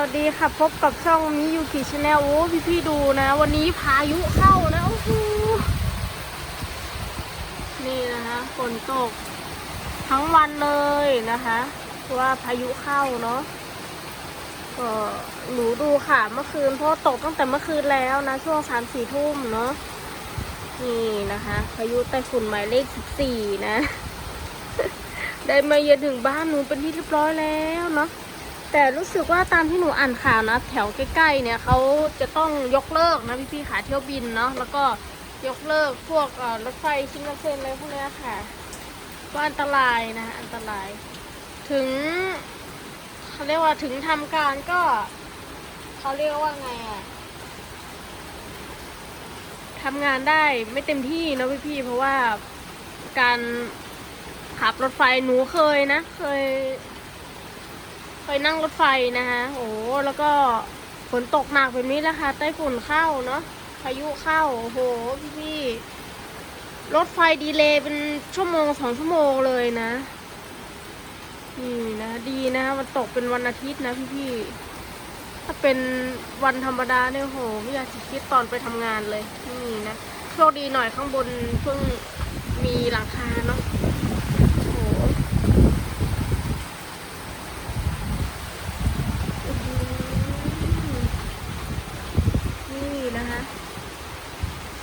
วัสดีค่ะพบกับช่องมิยูกิชาแนลโอ้พี่พี่ๆดูนะ วันนี้พายุเข้านะโอ้โหนี่นะคะฝนตก ทั้งวันเลยนะคะเพราะว่าพายุเข้าเนาะก็หนูดูค่ะ เมื่อคืนเพราะตกตั้งแต่เมื่อคืนแล้วนะ ช่วงสามสี่ทุ่มเนาะนี่นะคะ พายุไต้ฝุ่นหมายเลขสิบสี่นะ ได้มาเยือนถึงบ้านหนูเป็นที่เรียบร้อยแล้วเนาะ แต่รู้สึกว่าตามที่หนูอ่านข่าวนะแถวใกล้ๆเนี่ยเขาจะต้องยกเลิกนะพี่ๆขาเที่ยวบินเนาะแล้วก็ยกเลิกพวกรถไฟชินคันเซ็นอะไรพวกนี้ค่ะก็อันตรายนะอันตราย ถึงเขาเรียกว่าถึงทำการก็เขาเรียกว่าไงอะทำงานได้ไม่เต็มที่นะพี่ๆเพราะว่าการขับรถไฟหนูเคยนะ เคย เคยนั่งรถไฟนะคะโอ้แล้วก็ฝนตกหนักแบบนี้แหละค่ะไต้ฝุ่นเข้าเนาะพายุเข้าโอ้โหพี่พี่รถไฟดีเลย์เป็นชั่วโมงสองชั่วโมงเลยนะนี่นะดีนะมันตกเป็นวันอาทิตย์นะพี่พี่ถ้าเป็นวันธรรมดาเนี่ยโหไม่อยากจะคิดตอนไปทำงานเลยนี่นะโชคดีหน่อยข้างบนเพิ่งมีหลังคาเนาะ โอ้โห นี่นะคะ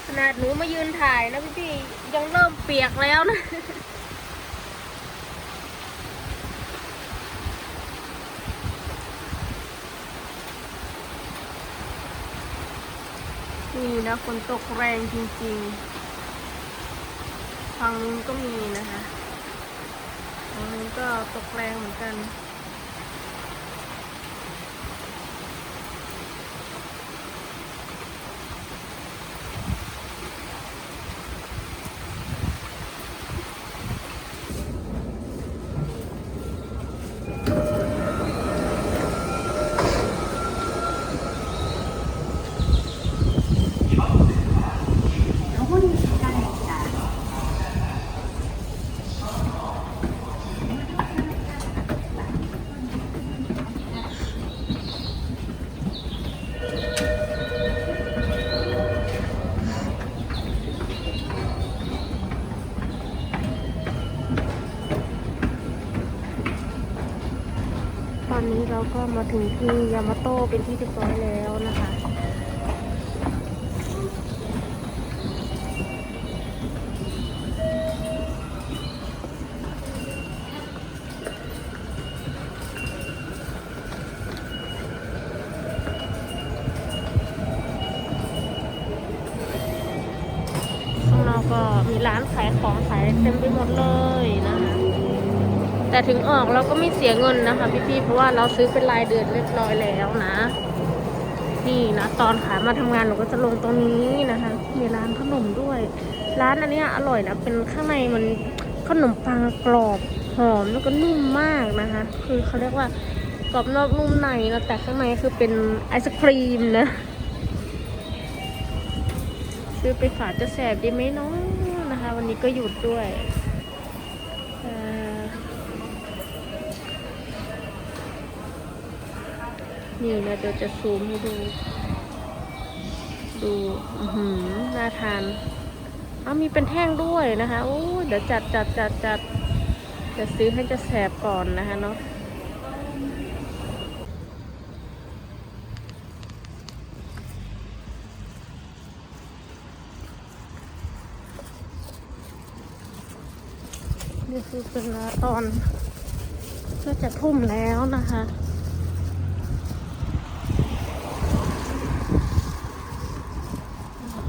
ข นาดหนูมายืนถ่ายนะพี่พี่ๆยังเริ่มเปียกแล้วนะนี่นะฝนตกแรงจริงๆ ฝั่งนู้นก็มีนะคะฝั่งนู้นก็ตกแรงเหมือนกัน ตอนนี้เราก็มาถึงที่ยามาโตเป็นที่เรียบร้อยแล้วนะคะข้างนอกก็มีร้านขายของขายเต็มไปหมดเลย แต่ถึงออกเราก็ไม่เสียเงินนะคะพี่ๆเพราะว่าเราซื้อเป็นรายเดือนเรียบร้อยแล้วนะ นี่นะตอนขามาทำงานเราก็จะลงตรงนี้นะคะ มีร้านขนมด้วย ร้านอันนี้อร่อยนะเป็นข้างในมันขนมปังกรอบหอมแล้วก็นุ่มมากนะคะ คือเขาเรียกว่ากรอบนอกนุ่มในนะแต่ข้างในคือเป็นไอศครีมนะซื้อไปฝากจะแสบดีไหมเนาะนะคะ วันนี้ก็หยุดด้วยเอ่อ นี่นะเดี๋ยวจะซูมให้ดู ดูอือหือน่าทานอ้าวมีเป็นแท่งด้วยนะคะโอ้ยเดี๋ยวจัดจัดจัดจัดจะซื้อให้จะแสบก่อนนะคะเนาะนี่คือเป็นตอนก็จะทุ่มแล้วนะคะ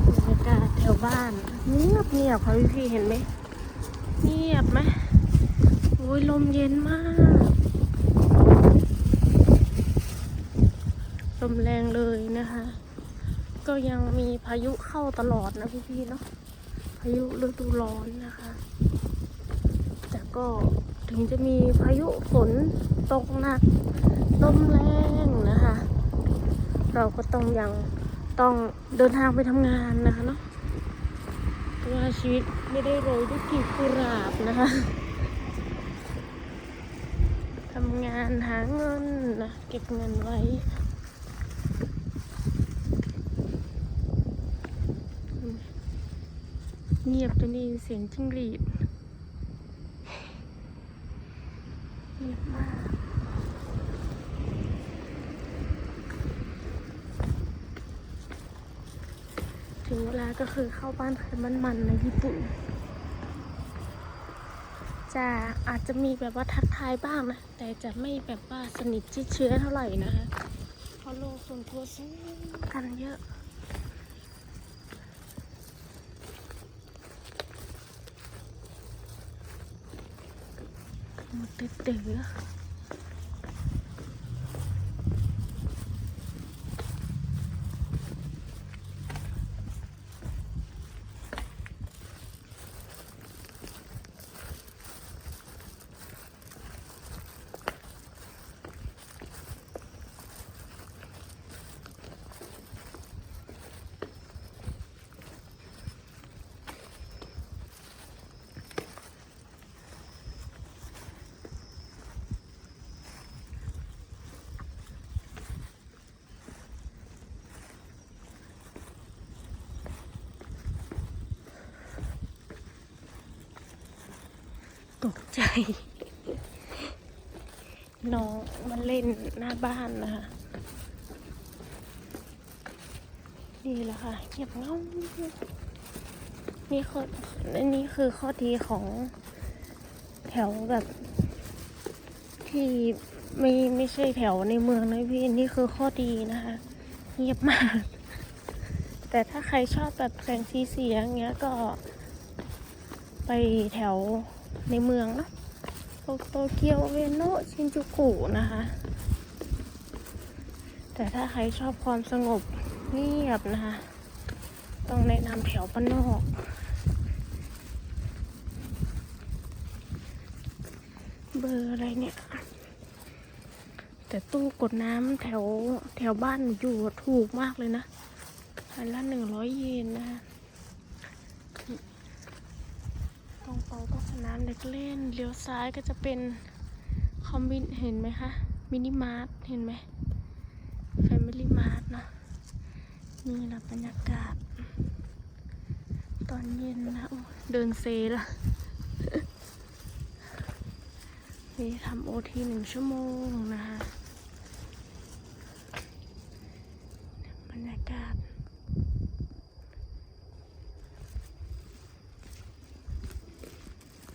บรรยากาศแถว บ้านเงียบเงียบค่ะพี่พี่เห็นไหมเงียบไหมโอ้ยลมเย็นมาก ลมแรงเลยนะคะ ก็ยังมีพายุเข้าตลอดนะพี่พี่เนาะพายุฤดูร้อนนะคะ แต่ก็ถึงจะมีพายุฝนตกหนักลมแรงนะคะ เราก็ต้องยังต้องเดินทางไปทำงานนะคะเนาะ ว่าชีวิตไม่ได้โรยด้วยกลีบกุหลาบนะคะทำงานหาเงินนะเก็บเงินไว้เงียบจนได้ยินเสียงจิ้งหรีดเงียบมาก ถึงเวลาก็คือเข้าบ้านใครมันมันๆในญี่ปุ่น จะอาจจะมีแบบว่าทักทายบ้างนะ แต่จะไม่แบบว่าสนิทชิดเชื้อเท่าไหร่นะคะเพราะโลกส่วนตัวสูงกันเยอะหมดเตกใจ น้องมาเล่นหน้าบ้านนะคะนี่แหละค่ะเงียบเงานี่ข้อนี่คือข้อดีของแถวแบบที่ไม่ไม่ใช่แถวในเมืองนะพี่ นี่คือข้อดีนะคะ เงียบมาก แต่ถ้าใครชอบแบบแสงสีเสียงเงี้ยก็ไปแถว ในเมืองเนะโตเกียวเวโนะชินจูกุนะคะ แต่ถ้าใครชอบความสงบเงียบนะคะ ต้องแนะนำแถวบ้านนอกเบอร์อะไรเนี่ย แต่ตู้กดน้ำแถวแถวบ้านอยู่ถูกมากเลยนะอันละหนึ่งร้อยเยนนะคะ ตรงไปก็ส น้ำเด็กเล่นเลี้ยวซ้ายก็จะเป็นคอมบินเห็นไหมคะ มินิมาร์ทเห็นไหมแฟมิลี่มาร์ทนะนี่ละบรรยากาศ ตอนเย็นนะโอ้เดินเซละนี่ทำโอทีหนึ่งชั่วโมงนะคะ